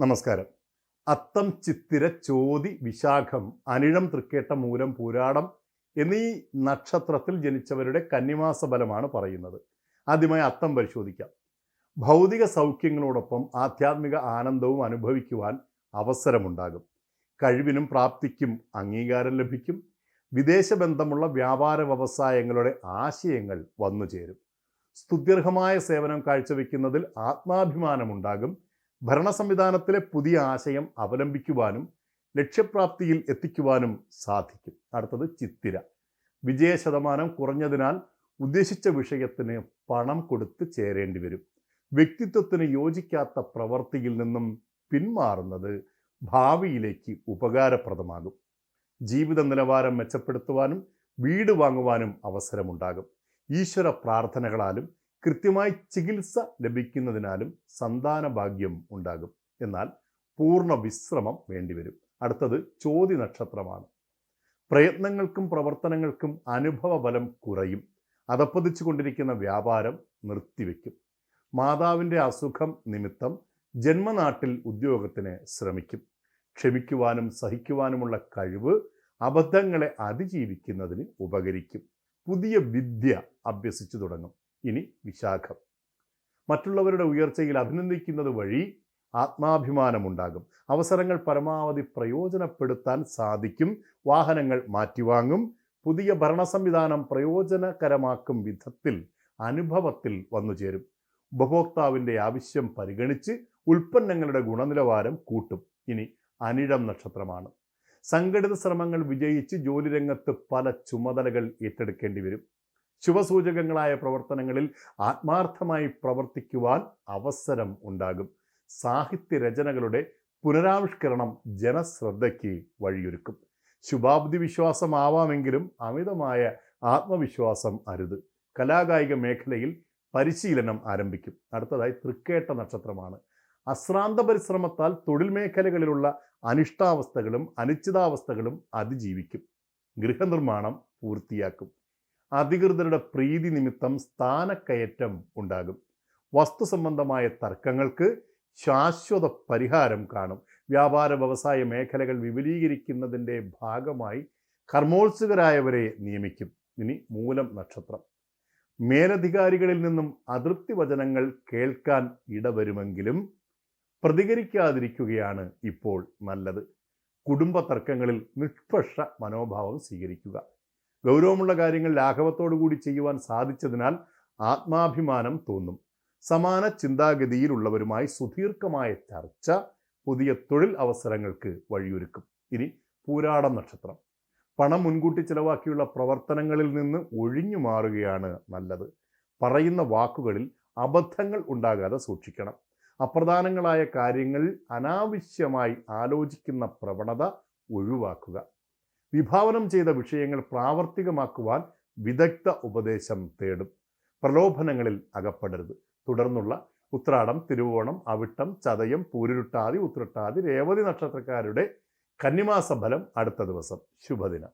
നമസ്കാരം. അത്തം ചിത്തിര ചോതി വിശാഖം അനിഴം തൃക്കേട്ട മൂലം പൂരാടം എന്നീ നക്ഷത്രത്തിൽ ജനിച്ചവരുടെ കന്നിമാസ ബലമാണ് പറയുന്നത്. ആദ്യമായി അത്തം പരിശോധിക്കാം. ഭൗതിക സൗഖ്യങ്ങളോടൊപ്പം ആധ്യാത്മിക ആനന്ദവും അനുഭവിക്കുവാൻ അവസരമുണ്ടാകും. കഴിവിനും പ്രാപ്തിക്കും അംഗീകാരം ലഭിക്കും. വിദേശ ബന്ധമുള്ള വ്യാപാര വ്യവസായങ്ങളുടെ ആശയങ്ങൾ വന്നു ചേരും സ്തുത്യർഹമായ സേവനം കാഴ്ചവെക്കുന്നതിൽ ആത്മാഭിമാനമുണ്ടാകും. ഭരണ സംവിധാനത്തിലെ പുതിയ ആശയം അവലംബിക്കുവാനും ലക്ഷ്യപ്രാപ്തിയിൽ എത്തിക്കുവാനും സാധിക്കും. അടുത്തത് ചിത്തിര. വിജയ ശതമാനം കുറഞ്ഞതിനാൽ ഉദ്ദേശിച്ച വിഷയത്തിന് പണം കൊടുത്ത് ചേരേണ്ടി വരും. വ്യക്തിത്വത്തിന് യോജിക്കാത്ത പ്രവൃത്തിയിൽ നിന്നും പിന്മാറുന്നത് ഭാവിയിലേക്ക് ഉപകാരപ്രദമാകും. ജീവിത നിലവാരം മെച്ചപ്പെടുത്തുവാനും വീട് വാങ്ങുവാനും അവസരമുണ്ടാകും. ഈശ്വര പ്രാർത്ഥനകളാലും കൃത്യമായി ചികിത്സ ലഭിക്കുന്നതിനാലും സന്താന ഭാഗ്യം ഉണ്ടാകും. എന്നാൽ പൂർണ വിശ്രമം വേണ്ടിവരും അടുത്തത് ചോതി നക്ഷത്രമാണ്. പ്രയത്നങ്ങൾക്കും പ്രവർത്തനങ്ങൾക്കും അനുഭവ ബലം കുറയും. അതപ്പതിച്ചു കൊണ്ടിരിക്കുന്ന വ്യാപാരം നിർത്തിവെക്കും. മാതാവിന്റെ അസുഖം നിമിത്തം ജന്മനാട്ടിൽ ഉദ്യോഗത്തിന് ശ്രമിക്കും. ക്ഷമിക്കുവാനും സഹിക്കുവാനുമുള്ള കഴിവ് അബദ്ധങ്ങളെ അതിജീവിക്കുന്നതിന് ഉപകരിക്കും. പുതിയ വിദ്യ അഭ്യസിച്ചു തുടങ്ങും. ഇനി വിശാഖം. മറ്റുള്ളവരുടെ ഉയർച്ചയിൽ അഭിനന്ദിക്കുന്നത് വഴി ആത്മാഭിമാനമുണ്ടാകും. അവസരങ്ങൾ പരമാവധി പ്രയോജനപ്പെടുത്താൻ സാധിക്കും. വാഹനങ്ങൾ മാറ്റിവാങ്ങും. പുതിയ ഭരണ സംവിധാനം പ്രയോജനകരമാക്കും വിധത്തിൽ അനുഭവത്തിൽ വന്നു ചേരും. ഉപഭോക്താവിന്റെ ആവശ്യം പരിഗണിച്ച് ഉൽപ്പന്നങ്ങളുടെ ഗുണനിലവാരം കൂട്ടും. ഇനി അനിഴം നക്ഷത്രമാണ്. സംഘടിത ശ്രമങ്ങൾ വിജയിച്ച് ജോലിരംഗത്ത് പല ചുമതലകൾ ഏറ്റെടുക്കേണ്ടി വരും. ശുഭസൂചകങ്ങളായ പ്രവർത്തനങ്ങളിൽ ആത്മാർത്ഥമായി പ്രവർത്തിക്കുവാൻ അവസരം ഉണ്ടാകും. സാഹിത്യ രചനകളുടെ പുനരാവിഷ്കരണം ജനശ്രദ്ധയ്ക്ക് വഴിയൊരുക്കും. ശുഭാബ്ദി വിശ്വാസമാവാമെങ്കിലും അമിതമായ ആത്മവിശ്വാസം അരുത്. കലാകായിക മേഖലയിൽ പരിശീലനം ആരംഭിക്കും. അടുത്തതായി തൃക്കേട്ട നക്ഷത്രമാണ്. അശ്രാന്ത പരിശ്രമത്താൽ തൊഴിൽ മേഖലകളിലുള്ള അനിഷ്ടാവസ്ഥകളും അനിശ്ചിതാവസ്ഥകളും അതിജീവിക്കും. ഗൃഹനിർമ്മാണം പൂർത്തിയാക്കും. അധികൃതരുടെ പ്രീതി നിമിത്തം സ്ഥാനക്കയറ്റം ഉണ്ടാകും. വസ്തു സംബന്ധമായ തർക്കങ്ങൾക്ക് ശാശ്വത പരിഹാരം കാണും. വ്യാപാര വ്യവസായ മേഖലകൾ വിപുലീകരിക്കുന്നതിന്റെ ഭാഗമായി കർമ്മോത്സുകരായവരെ നിയമിക്കും. ഇനി മൂലം നക്ഷത്രം. മേലധികാരികളിൽ നിന്നും അതൃപ്തി വചനങ്ങൾ കേൾക്കാൻ ഇടവരുമെങ്കിലും പ്രതികരിക്കാതിരിക്കുകയാണ് ഇപ്പോൾ നല്ലത്. കുടുംബ തർക്കങ്ങളിൽ നിഷ്പക്ഷ മനോഭാവം സ്വീകരിക്കുക. ഗൗരവമുള്ള കാര്യങ്ങൾ ലാഘവത്തോടു കൂടി ചെയ്യുവാൻ സാധിച്ചതിനാൽ ആത്മാഭിമാനം തോന്നും. സമാന ചിന്താഗതിയിലുള്ളവരുമായി സുദീർഘമായ ചർച്ച പുതിയ തൊഴിൽ അവസരങ്ങൾക്ക് വഴിയൊരുക്കും. ഇനി പൂരാടം നക്ഷത്രം. പണം മുൻകൂട്ടി ചിലവാക്കിയുള്ള പ്രവർത്തനങ്ങളിൽ നിന്ന് ഒഴിഞ്ഞു മാറുകയാണ് നല്ലത്. പറയുന്ന വാക്കുകളിൽ അബദ്ധങ്ങൾ ഉണ്ടാകാതെ സൂക്ഷിക്കണം. അപ്രധാനങ്ങളായ കാര്യങ്ങൾ അനാവശ്യമായി ആലോചിക്കുന്ന പ്രവണത ഒഴിവാക്കുക. വിഭാവനം ചെയ്ത വിഷയങ്ങൾ പ്രാവർത്തികമാക്കുവാൻ വിദഗ്ധ ഉപദേശം തേടും. പ്രലോഭനങ്ങളിൽ അകപ്പെടരുത്. തുടർന്നുള്ള ഉത്രാടം തിരുവോണം അവിട്ടം ചതയം പൂരുരുട്ടാതി ഉത്രട്ടാതി രേവതി നക്ഷത്രക്കാരുടെ കന്നിമാസ ഫലം അടുത്ത ദിവസം. ശുഭദിനം.